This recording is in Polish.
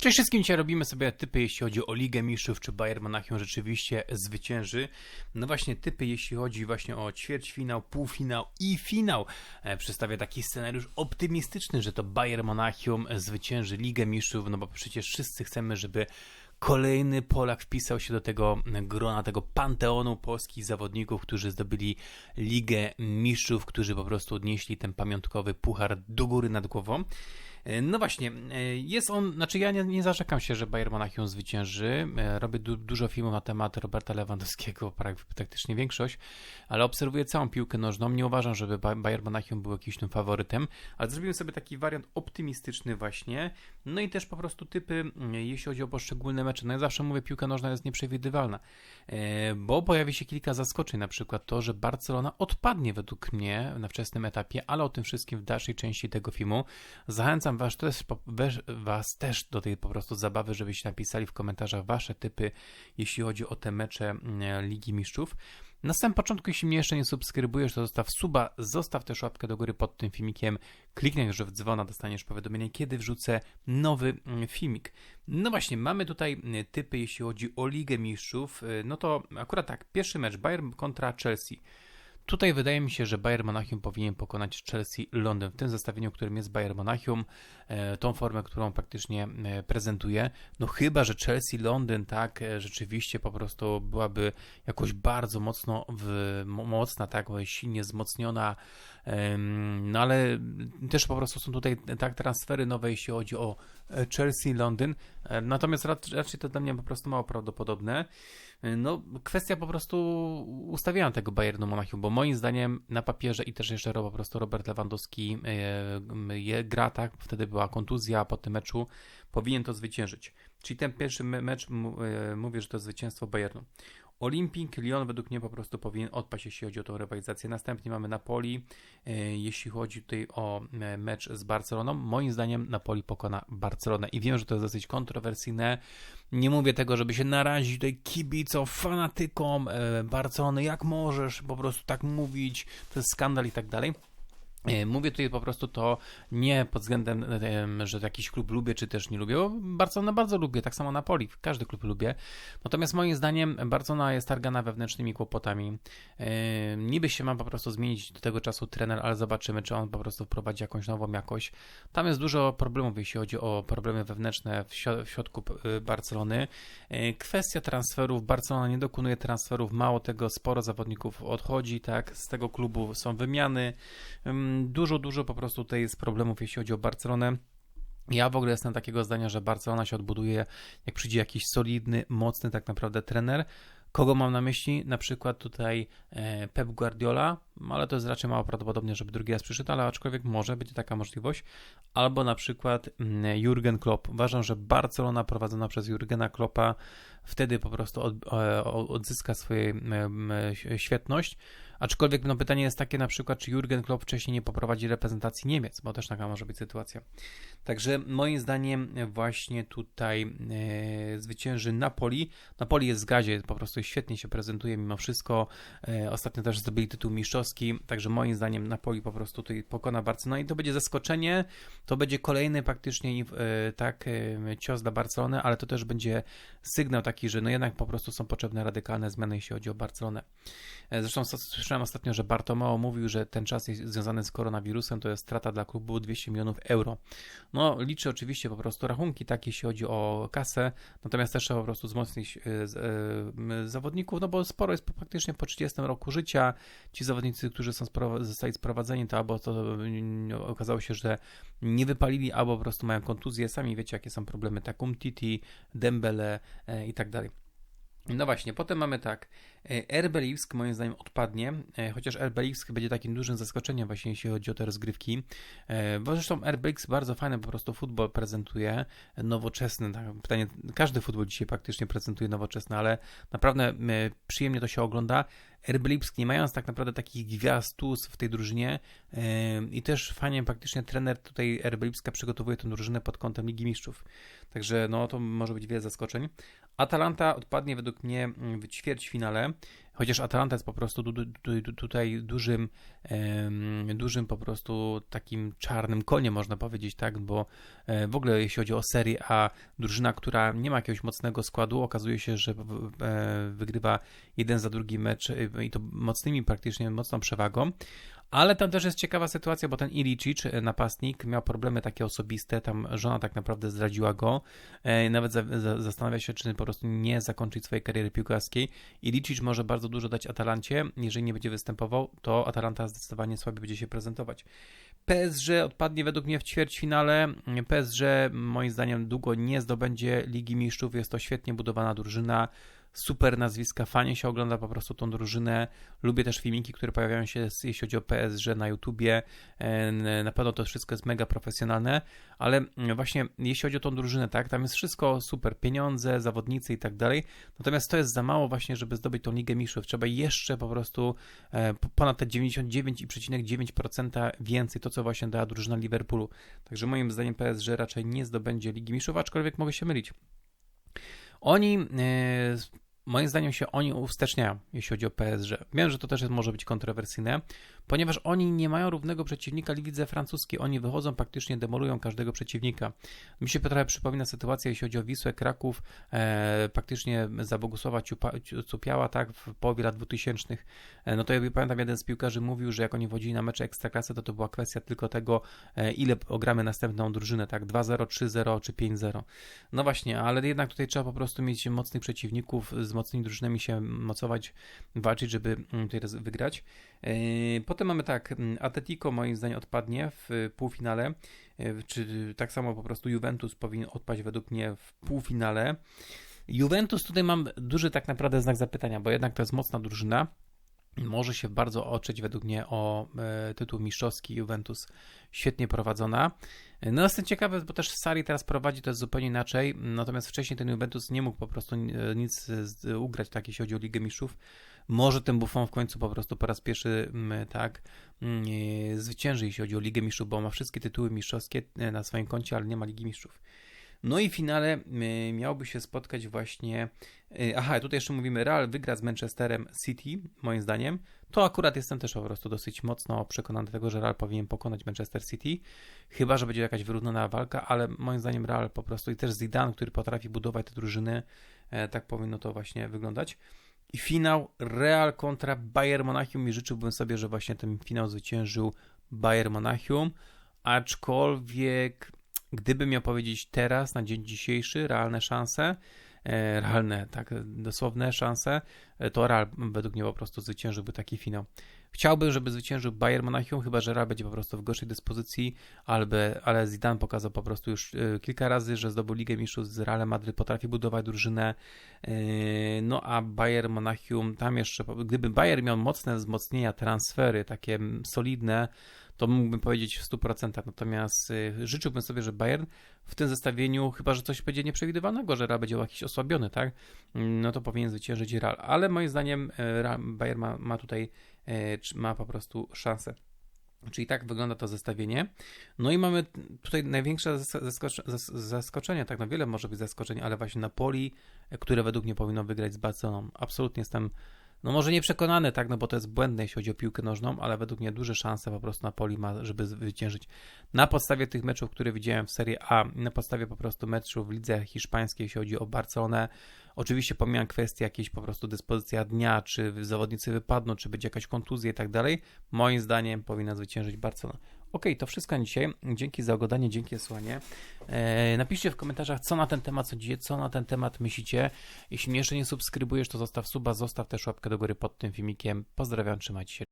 Cześć wszystkim, dzisiaj robimy sobie typy, jeśli chodzi o Ligę Mistrzów, czy Bayern Monachium rzeczywiście zwycięży. No właśnie typy, jeśli chodzi właśnie o ćwierćfinał, półfinał i finał. E, przedstawię taki scenariusz optymistyczny, że to Bayern Monachium zwycięży Ligę Mistrzów, no bo przecież wszyscy chcemy, żeby kolejny Polak wpisał się do tego grona, tego panteonu polskich zawodników, którzy zdobyli Ligę Mistrzów, którzy po prostu odnieśli ten pamiątkowy puchar do góry nad głową. E, no właśnie, e, jest on, znaczy ja nie, nie zarzekam się, że Bayern Monachium zwycięży. E, robię du, dużo filmów na temat Roberta Lewandowskiego, praktycznie większość, ale obserwuję całą piłkę nożną. Nie uważam, żeby Bayern Monachium był jakimś tym faworytem, ale zrobiłem sobie taki wariant optymistyczny właśnie. No i też po prostu typy, jeśli chodzi o poszczególne mecze. No ja zawsze mówię, piłka nożna jest nieprzewidywalna, bo pojawi się kilka zaskoczeń, na przykład to, że Barcelona odpadnie według mnie na wczesnym etapie, ale o tym wszystkim w dalszej części tego filmu. Zachęcam zachęcam was też, was też do tej po prostu zabawy, żebyście napisali w komentarzach wasze typy, jeśli chodzi o te mecze mm, Ligi Mistrzów. Na samym początku, jeśli mnie jeszcze nie subskrybujesz, to zostaw suba, zostaw też łapkę do góry pod tym filmikiem, kliknij już w dzwona, dostaniesz powiadomienie, kiedy wrzucę nowy mm, filmik. No właśnie, mamy tutaj mm, typy, jeśli chodzi o Ligę Mistrzów, y, no to akurat tak, pierwszy mecz Bayern kontra Chelsea. Tutaj wydaje mi się, że Bayern Monachium powinien pokonać Chelsea Londyn w tym zestawieniu, którym jest Bayern Monachium, e, tą formę, którą praktycznie e, prezentuje. No chyba, że Chelsea Londyn tak e, rzeczywiście po prostu byłaby jakoś bardzo mocno w, mocna, tak silnie wzmocniona, no ale też po prostu są tutaj tak transfery nowe, jeśli chodzi o Chelsea Londyn. Natomiast raczej to dla mnie po prostu mało prawdopodobne. No, kwestia po prostu ustawiania tego Bayernu Monachium, bo moim zdaniem na papierze i też jeszcze po prostu Robert Lewandowski e, je, gra tak, wtedy była kontuzja po tym meczu, powinien to zwyciężyć. Czyli ten pierwszy mecz mówię, że to zwycięstwo Bayernu. Olimpik Lyon według mnie po prostu powinien odpaść, jeśli chodzi o tą rywalizację. Następnie mamy Napoli, e, jeśli chodzi tutaj o e, mecz z Barceloną. Moim zdaniem Napoli pokona Barcelonę i wiem, że to jest dosyć kontrowersyjne. Nie mówię tego, żeby się narazić tutaj kibicom, fanatykom e, Barcelony, jak możesz po prostu tak mówić, to jest skandal i tak dalej. E, mówię tutaj po prostu to nie pod względem, że jakiś klub lubię, czy też nie lubię. Barcelona bardzo lubię, tak samo Napoli, każdy klub lubię. Natomiast moim zdaniem Barcelona jest targana wewnętrznymi kłopotami. E, niby się ma po prostu zmienić do tego czasu trener, ale zobaczymy, czy on po prostu wprowadzi jakąś nową jakość. Tam jest dużo problemów, jeśli chodzi o problemy wewnętrzne w środku e, Barcelony. Kwestia transferów, Barcelona nie dokonuje transferów, mało tego, sporo zawodników odchodzi, tak, z tego klubu są wymiany Dużo, dużo po prostu tutaj jest problemów, jeśli chodzi o Barcelonę. Ja w ogóle jestem takiego zdania, że Barcelona się odbuduje, jak przyjdzie jakiś solidny, mocny tak naprawdę trener. Kogo mam na myśli? Na przykład tutaj e, Pep Guardiola, ale to jest raczej mało prawdopodobne, żeby drugi raz przyszedł, ale aczkolwiek może być taka możliwość. Albo na przykład mm, Jurgen Klopp. Uważam, że Barcelona prowadzona przez Jurgena Kloppa wtedy po prostu od, odzyska swoją świetność. Aczkolwiek no, pytanie jest takie na przykład, czy Jurgen Klopp wcześniej nie poprowadzi reprezentacji Niemiec, bo też taka może być sytuacja. Także moim zdaniem właśnie tutaj e, zwycięży Napoli. Napoli jest w gazie, po prostu świetnie się prezentuje mimo wszystko. E, ostatnio też zdobyli tytuł mistrzowski, także moim zdaniem Napoli po prostu tutaj pokona Barcelonę i to będzie zaskoczenie. To będzie kolejny praktycznie e, tak e, cios dla Barcelony, ale to też będzie sygnał taki, że no jednak po prostu są potrzebne radykalne zmiany, jeśli chodzi o Barcelonę. E, zresztą słyszałem ostatnio, że Bartomeo mówił, że ten czas jest związany z koronawirusem to jest strata dla klubu 200 milionów euro. No, liczy oczywiście po prostu rachunki, tak jeśli chodzi o kasę, natomiast też trzeba po prostu wzmocnić e, e, zawodników, no bo sporo jest praktycznie po 30 roku życia. Ci zawodnicy, którzy są zostali sprowadzeni, to albo to mm, okazało się, że nie wypalili, albo po prostu mają kontuzję. Sami wiecie, jakie są problemy Takum Titi, Dembele i tak dalej. No właśnie, potem mamy tak. Erbelivsk moim zdaniem odpadnie, e, chociaż Erbelivsk będzie takim dużym zaskoczeniem właśnie jeśli chodzi o te rozgrywki. E, bo zresztą Erbelivsk bardzo fajny po prostu futbol prezentuje, nowoczesny. Tak, pytanie, każdy futbol dzisiaj praktycznie prezentuje nowoczesny, ale naprawdę e, przyjemnie to się ogląda. Erbelivsk nie mając tak naprawdę takich gwiazd w tej drużynie i też fajnie praktycznie trener tutaj Erbelivska przygotowuje tę drużynę pod kątem Ligi Mistrzów. Także no to może być wiele zaskoczeń. Atalanta odpadnie według mnie w ćwierćfinale chociaż Atalanta jest po prostu du, du, du, tutaj dużym, dużym po prostu takim czarnym koniem, można powiedzieć, tak, bo e, w ogóle jeśli chodzi o Serie A, drużyna, która nie ma jakiegoś mocnego składu, okazuje się, że e, wygrywa jeden za drugi mecz i to mocnymi, praktycznie mocną przewagą. Ale tam też jest ciekawa sytuacja, bo ten Ilicic, e, napastnik, miał problemy takie osobiste, tam żona tak naprawdę zdradziła go. E, Nawet za, za, zastanawia się, czy po prostu nie zakończyć swojej kariery piłkarskiej. Ilicic może bardzo dużo dać Atalancie. Jeżeli nie będzie występował, to Atalanta zdecydowanie słabiej będzie się prezentować. PSG odpadnie według mnie w ćwierćfinale. PSG moim zdaniem długo nie zdobędzie Ligi Mistrzów. Jest to świetnie budowana drużyna. Super nazwiska, fajnie się ogląda po prostu tą drużynę. Lubię też filmiki, które pojawiają się, jeśli chodzi o PSG na YouTubie. E, Na pewno to wszystko jest mega profesjonalne, ale właśnie jeśli chodzi o tą drużynę, tak, tam jest wszystko super, pieniądze, zawodnicy i tak dalej. Natomiast to jest za mało właśnie, żeby zdobyć tą Ligę Mistrzów. Trzeba jeszcze po prostu e, po- ponad te 99,9% więcej, to co właśnie dała drużyna Liverpoolu. Także moim zdaniem PSG raczej nie zdobędzie Ligi Mistrzów, aczkolwiek mogę się mylić. Oni, e, moim zdaniem się oni uwsteczniają, jeśli chodzi o PSG. Wiem, że to też jest, może być kontrowersyjne, ponieważ oni nie mają równego przeciwnika lidze francuskiej. Oni wychodzą, praktycznie demolują każdego przeciwnika. Mi się trochę przypomina sytuacja, jeśli chodzi o Wisłę Kraków, e, praktycznie za Bogusława Cupiała, tak, w połowie lat 2000. E, no to ja pamiętam, jeden z piłkarzy mówił, że jak oni wchodzili na mecze Ekstraklasy, to to była kwestia tylko tego, e, ile ogramy następną drużynę, tak, 2-0, 3-0 czy 5-0. No właśnie, ale jednak tutaj trzeba po prostu mieć mocnych przeciwników, z mocnymi drużynami się mocować, walczyć, żeby mm, tutaj wygrać. Yy, Potem mamy tak, Atletico moim zdaniem odpadnie w y, półfinale, yy, czy tak samo po prostu Juventus powinien odpaść według mnie w półfinale. Juventus tutaj mam duży tak naprawdę znak zapytania, bo jednak to jest mocna drużyna. Może się bardzo otrzeć według mnie o e, tytuł mistrzowski Juventus. Świetnie prowadzona. No jestem ciekawy, bo też Sari teraz prowadzi, to jest zupełnie inaczej. Natomiast wcześniej ten Juventus nie mógł po prostu e, nic ugrać, tak jeśli chodzi o Ligę Mistrzów. Może ten Buffon w końcu po prostu po raz pierwszy mm, tak mm, e, zwycięży, jeśli chodzi o Ligę Mistrzów, bo ma wszystkie tytuły mistrzowskie e, na swoim koncie, ale nie ma Ligi Mistrzów. No i w finale y, miałby się spotkać właśnie. Aha, tutaj jeszcze mówimy, Real wygra z Manchesterem City, moim zdaniem. To akurat jestem też po prostu dosyć mocno przekonany do tego, że Real powinien pokonać Manchester City. Chyba, że będzie jakaś wyrównana walka, ale moim zdaniem Real po prostu i też Zidane, który potrafi budować te drużyny, e, tak powinno to właśnie wyglądać. I finał Real kontra Bayern Monachium i życzyłbym sobie, że właśnie ten finał zwyciężył Bayern Monachium, aczkolwiek gdybym miał powiedzieć teraz, na dzień dzisiejszy, realne szanse, e, realne, tak, dosłowne szanse, e, to Real według mnie po prostu zwyciężyłby taki finał. Chciałbym, żeby zwyciężył Bayern Monachium, chyba że Real będzie po prostu w gorszej dyspozycji, albo, ale Zidane pokazał po prostu już e, kilka razy, że zdobył Ligę Mistrzów z Realem Madryt, potrafi budować drużynę, e, no a Bayern Monachium, tam jeszcze, gdyby Bayern miał mocne wzmocnienia, transfery, takie solidne, to mógłbym powiedzieć w 100%. Natomiast y, życzyłbym sobie, że Bayern w tym zestawieniu, chyba że coś będzie nieprzewidywalnego, że Real będzie jakiś osłabiony, tak? No to powinien zwyciężyć Real. Ale moim zdaniem y, Bayern ma, ma tutaj y, ma po prostu szansę. Czyli tak wygląda to zestawienie. No i mamy tutaj największe zas- zaskocze- zas- zaskoczenie, tak na wiele może być zaskoczeń, ale właśnie Napoli, które według mnie powinno wygrać z Barceloną. Absolutnie jestem no może nie przekonany, tak, no bo to jest błędne, jeśli chodzi o piłkę nożną, ale według mnie duże szanse po prostu Napoli ma, żeby zwyciężyć. Na podstawie tych meczów, które widziałem w Serie A, na podstawie po prostu meczów w lidze hiszpańskiej, jeśli chodzi o Barcelonę, oczywiście pomijam kwestie jakiejś po prostu dyspozycja dnia, czy zawodnicy wypadną, czy będzie jakaś kontuzja i tak dalej, moim zdaniem powinna zwyciężyć Barcelona. Ok, to wszystko na dzisiaj. Dzięki za oglądanie, dzięki słuchanie. E, napiszcie w komentarzach, co na ten temat sądzicie, co na ten temat myślicie. Jeśli mnie jeszcze nie subskrybujesz, to zostaw suba, zostaw też łapkę do góry pod tym filmikiem. Pozdrawiam, trzymajcie się.